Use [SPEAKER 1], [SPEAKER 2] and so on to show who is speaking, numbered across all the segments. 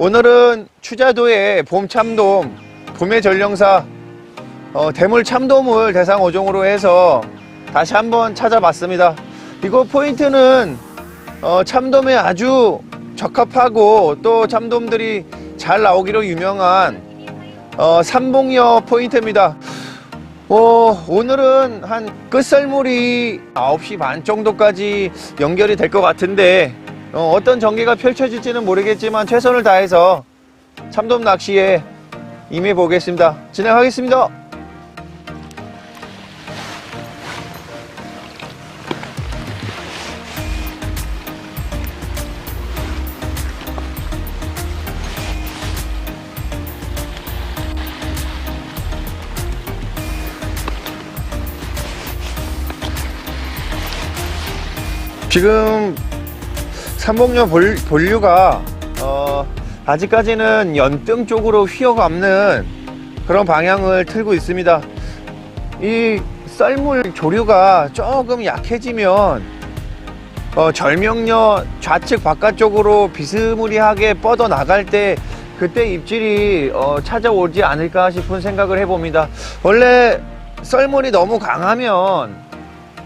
[SPEAKER 1] 오늘은 추자도의 봄 참돔, 봄의 전령사, 어, 대물 참돔을 대상 어종으로 해서 다시 한번 찾아봤습니다. 이거 포인트는 어, 참돔에 아주 적합하고 또 참돔들이 잘 나오기로 유명한 어, 삼봉여 포인트입니다. 어, 오늘은 한 끝설물이 9시 반 정도까지 연결이 될 것 같은데 어, 어떤 전개가 펼쳐질지는 모르겠지만 최선을 다해서 참돔 낚시에 임해 보겠습니다. 진행하겠습니다. 지금 삼봉녀 볼, 본류가 어, 아직까지는 연등 쪽으로 휘어감는 그런 방향을 틀고 있습니다. 이 썰물 조류가 조금 약해지면 어, 절명녀 좌측 바깥쪽으로 비스무리하게 뻗어 나갈 때 그때 입질이 어, 찾아오지 않을까 싶은 생각을 해봅니다. 원래 썰물이 너무 강하면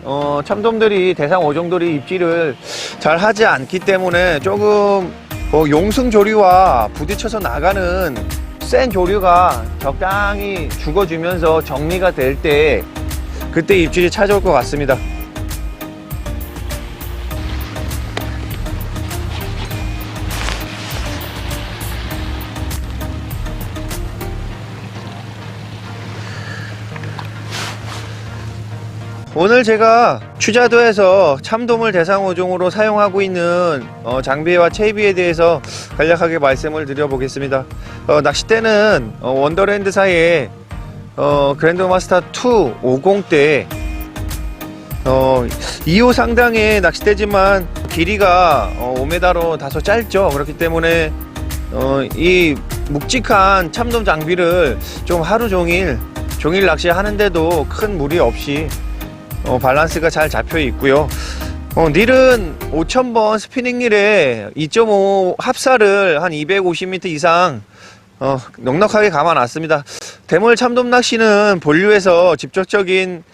[SPEAKER 1] 어, 참돔들이 대상 어종들이 입질을 잘 하지 않기 때문에 조금 어, 용승 조류와 부딪혀서 나가는 센 조류가 적당히 죽어주면서 정리가 될 때 그때 입질이 찾아올 것 같습니다. 오늘 제가 추자도에서 참돔을 대상 어종으로 사용하고 있는 어, 장비와 채비에 대해서 간략하게 말씀을 드려보겠습니다. 어, 낚싯대는 어, 원더랜드 사이에 어, 그랜드마스터 2 50대 어, 2호 상당의 낚싯대지만 길이가 어, 5m로 다소 짧죠. 그렇기 때문에 어, 이 묵직한 참돔 장비를 좀 하루 종일 종일 낚시하는데도 큰 무리 없이 어, 밸런스가 잘 잡혀 있고요. 어, 닐은 5,000번 스피닝 닐에 2.5 합사를 한 250m 이상 어, 넉넉하게 감아놨습니다. 대물 참돔 낚시는 본류에서 직접적인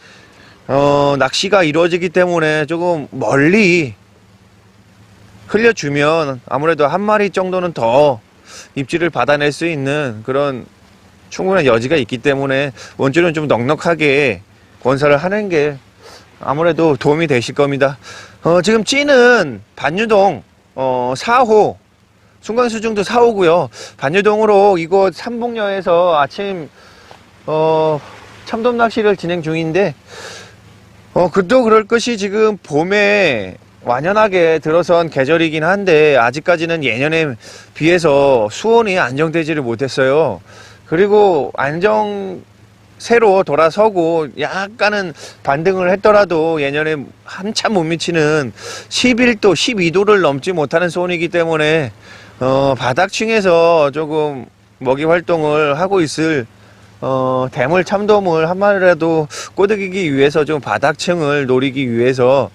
[SPEAKER 1] 어, 낚시가 이루어지기 때문에 조금 멀리 흘려주면 아무래도 한 마리 정도는 더 입질을 받아낼 수 있는 그런 충분한 여지가 있기 때문에 원줄은 좀 넉넉하게 건설을 하는 게 아무래도 도움이 되실 겁니다. 어, 지금 찌는 반유동 어, 4호 순간수중도 4호고요. 반유동으로 이곳 삼봉여에서 아침 어, 참돔 낚시를 진행 중인데 어, 그도 그럴 것이 지금 봄에 완연하게 들어선 계절이긴 한데 아직까지는 예년에 비해서 수온이 안정되지를 못했어요. 그리고 안정 새로 돌아서고 약간은 반등을 했더라도 예년에 한참 못 미치는 11도, 12도를 넘지 못하는 수온이기 때문에 어, 바닥층에서 조금 먹이 활동을 하고 있을 어, 대물 참돔을 한 마리라도 꼬드기기 위해서 좀 바닥층을 노리기 위해서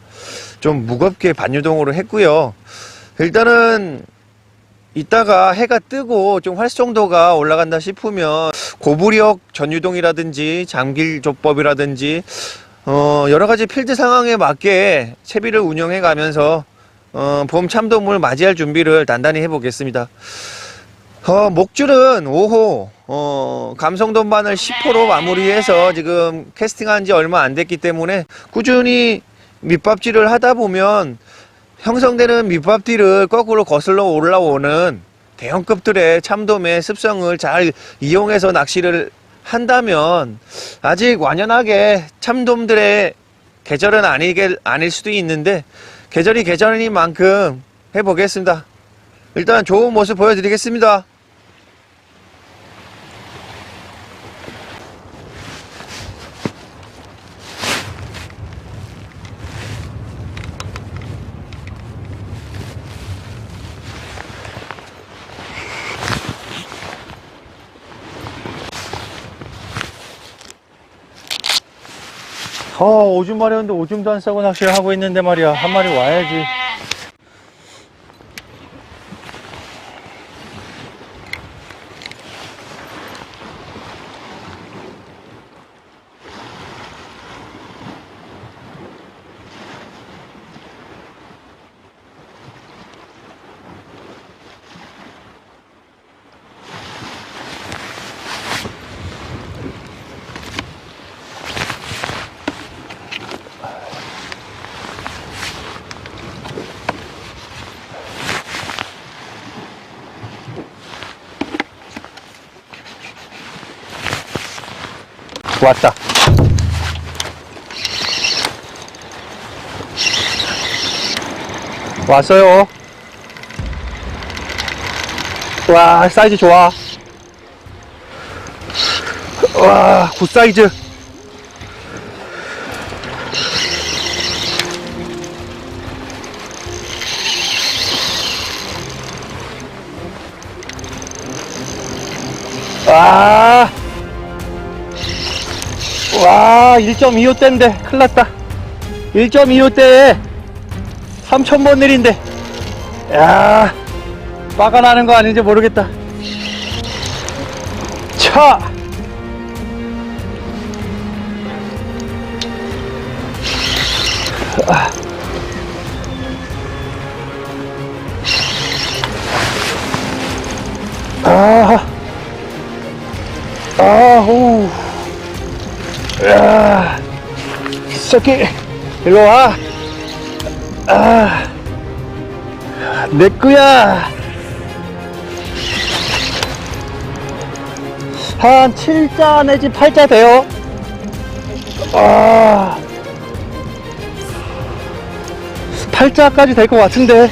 [SPEAKER 1] 좀 무겁게 반유동으로 했고요. 일단은 이따가 해가 뜨고 좀 활성도가 올라간다 싶으면 고부력 전유동이라든지 잠길조법이라든지 어, 여러 가지 필드 상황에 맞게 채비를 운영해 가면서 어, 봄 참돔을 맞이할 준비를 단단히 해 보겠습니다. 어, 목줄은 5호, 어, 감성돈반을 10호로 마무리해서 지금 캐스팅한 지 얼마 안 됐기 때문에 꾸준히 밑밥질을 하다 보면 형성되는 밑밥뒤를 거꾸로 거슬러 올라오는 대형급들의 참돔의 습성을 잘 이용해서 낚시를 한다면 아직 완연하게 참돔들의 계절은 아니게, 아닐 수도 있는데 계절이 계절인 만큼 해보겠습니다. 일단 좋은 모습 보여드리겠습니다. 오줌 마려운데 오줌도 안 싸고 낚시를 하고 있는데 말이야. 한 마리 와야지.
[SPEAKER 2] 왔다. 왔어요. 와, 사이즈 좋아. 와, 굿 사이즈. 와, 와, 1.25 대인데, 큰일 났다. 1.25 대에 3,000번 느린데. 야, 빠가 나는 거 아닌지 모르겠다. 차! 아, 새끼, 일로 와. 아, 내 거야. 한 7자 내지 8자 돼요. 아, 8자까지 될 것 같은데,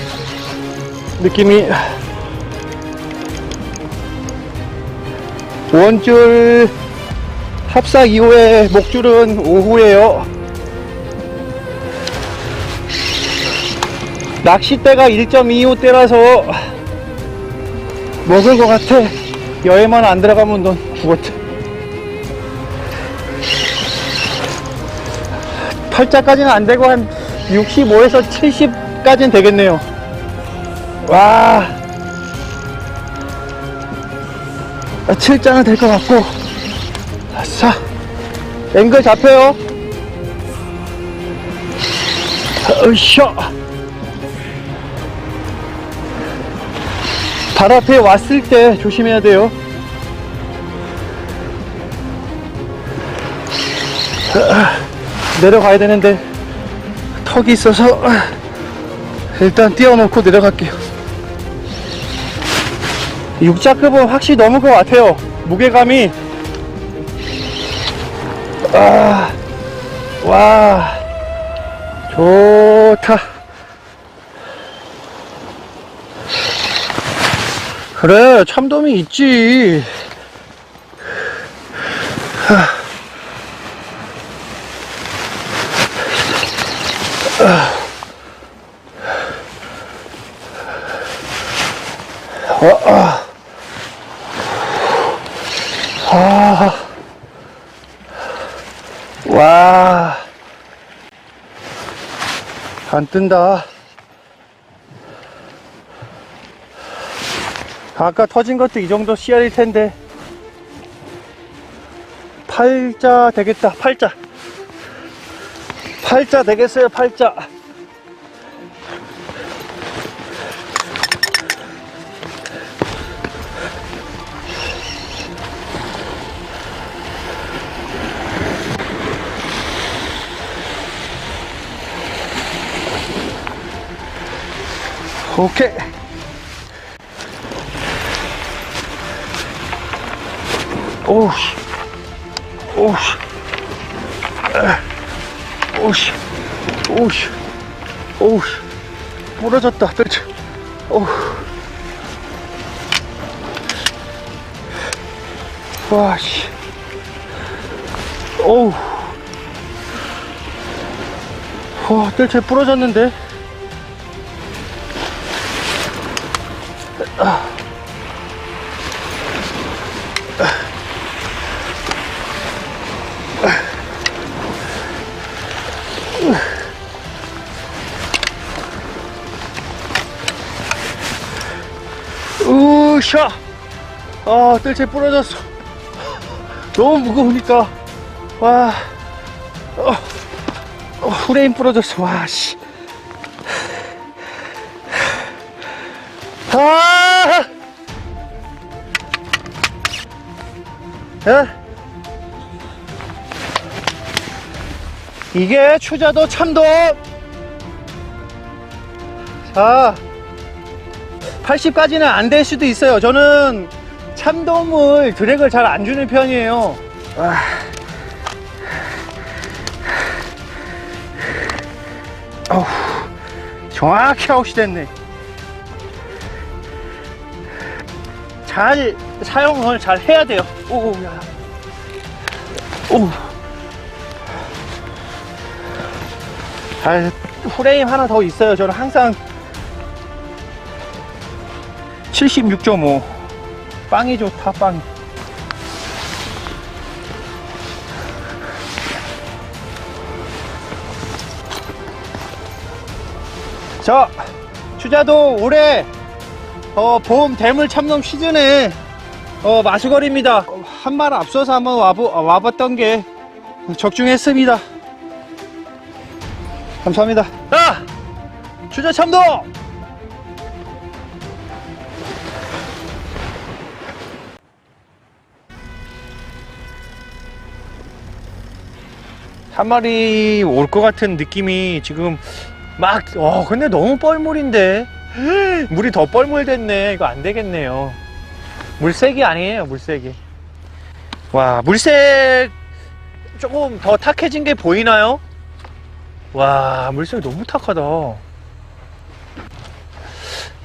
[SPEAKER 2] 느낌이. 원줄 합삭 이후에 목줄은 오후에요. 낚싯대가 1.25대라서 먹을 것 같아. 여해만 안 들어가면 넌 죽었지. 팔자까지는 안 되고 한 65에서 70까지는 되겠네요. 와. 7자는 될 것 같고. 아싸. 앵글 잡혀요. 으쌰. 발 앞에 왔을 때 조심해야 돼요. 내려가야 되는데 턱이 있어서 일단 띄워놓고 내려갈게요. 육자급은 확실히 넘을 것 같아요. 무게감이 아, 와, 좋다. 그래, 참돔이 있지. 와, 안 뜬다. 아까 터진 것도 이 정도 씨알일 텐데. 팔자 되겠다, 팔자. 팔자 되겠어요, 팔자. 오케이. 오우씨. 오우씨. 에. 오우씨. 오우씨. 오우씨. 부러졌다, 뜰채. 오우. 와, 씨. 오우. 와, 뜰채 부러졌는데? 으샤! 아, 뜰채 부러졌어. 너무 무거우니까. 와, 어, 어, 후레임 부러졌어. 와, 씨. 아! 예? 이게 추자도 참돔. 자, 80까지는 안 될 수도 있어요. 저는 참돔을 드랙을 잘 안 주는 편이에요. 아... 어후, 정확히 아웃이 됐네. 잘 사용을 잘 해야 돼요. 오우 야. 오우. 아, 프레임 하나 더 있어요. 저는 항상 76.5. 빵이 좋다, 빵. 자, 주자도 올해 어, 봄 대물 참돔 시즌에 어, 마수거리입니다. 어, 한말 앞서서 한번 와보, 어, 와봤던 게 적중했습니다. 감사합니다. 자, 주자 참돔! 한 마리 올 것 같은 느낌이 지금 막, 어, 근데 너무 뻘물인데. 물이 더 뻘물 됐네. 이거 안 되겠네요. 물색이 아니에요, 물색이. 와, 물색 조금 더 탁해진 게 보이나요? 와, 물색이 너무 탁하다.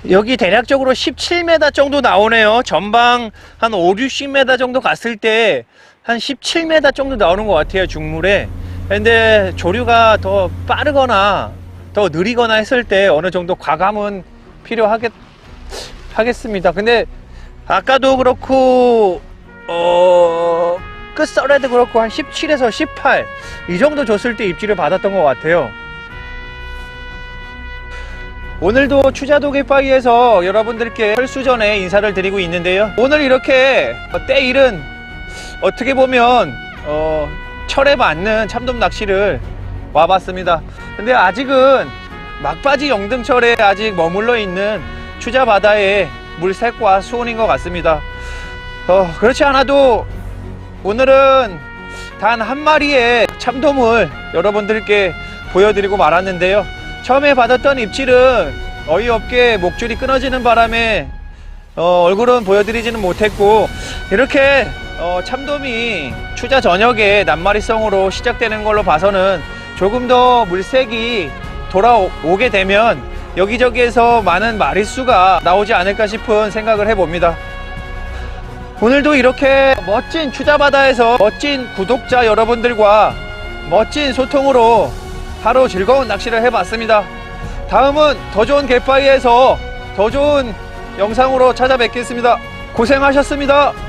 [SPEAKER 2] 여기 대략적으로 17m 정도 나오네요. 전방 한 5, 60m 정도 갔을 때 한 17m 정도 나오는 것 같아요, 중물에. 근데 조류가 더 빠르거나 더 느리거나 했을 때 어느 정도 과감은 필요하겠, 하겠습니다. 근데 아까도 그렇고, 어, 끝썰에도 그렇고 한 17에서 18. 이 정도 줬을 때 입질을 받았던 것 같아요. 오늘도 추자도개 바위에서 여러분들께 철수 전에 인사를 드리고 있는데요. 오늘 이렇게 때일은 어떻게 보면 어, 철에 맞는 참돔 낚시를 와봤습니다. 근데 아직은 막바지 영등철에 아직 머물러 있는 추자 바다의 물색과 수온인 것 같습니다. 어, 그렇지 않아도 오늘은 단 한 마리의 참돔을 여러분들께 보여드리고 말았는데요. 처음에 받았던 입질은 어이없게 목줄이 끊어지는 바람에 어, 얼굴은 보여드리지는 못했고 이렇게 어, 참돔이 추자 저녁에 낱마리성으로 시작되는 걸로 봐서는 조금 더 물색이 돌아오게 되면 여기저기에서 많은 마리수가 나오지 않을까 싶은 생각을 해봅니다. 오늘도 이렇게 멋진 추자바다에서 멋진 구독자 여러분들과 멋진 소통으로 하루 즐거운 낚시를 해봤습니다. 다음은 더 좋은 갯바위에서 더 좋은 영상으로 찾아뵙겠습니다. 고생하셨습니다.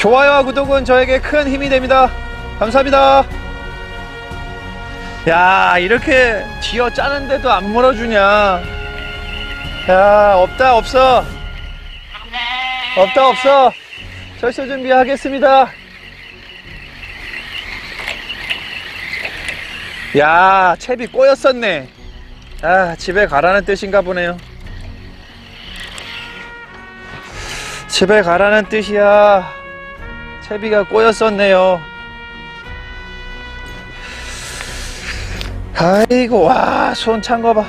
[SPEAKER 2] 좋아요와 구독은 저에게 큰 힘이 됩니다. 감사합니다. 야, 이렇게 쥐어 짜는데도 안 물어주냐. 야, 없다, 없어. 없다, 없어. 철수 준비하겠습니다. 야, 채비 꼬였었네. 아, 집에 가라는 뜻인가 보네요. 집에 가라는 뜻이야. 채비가 꼬였었네요. 아이고, 와, 손 찬 거 봐.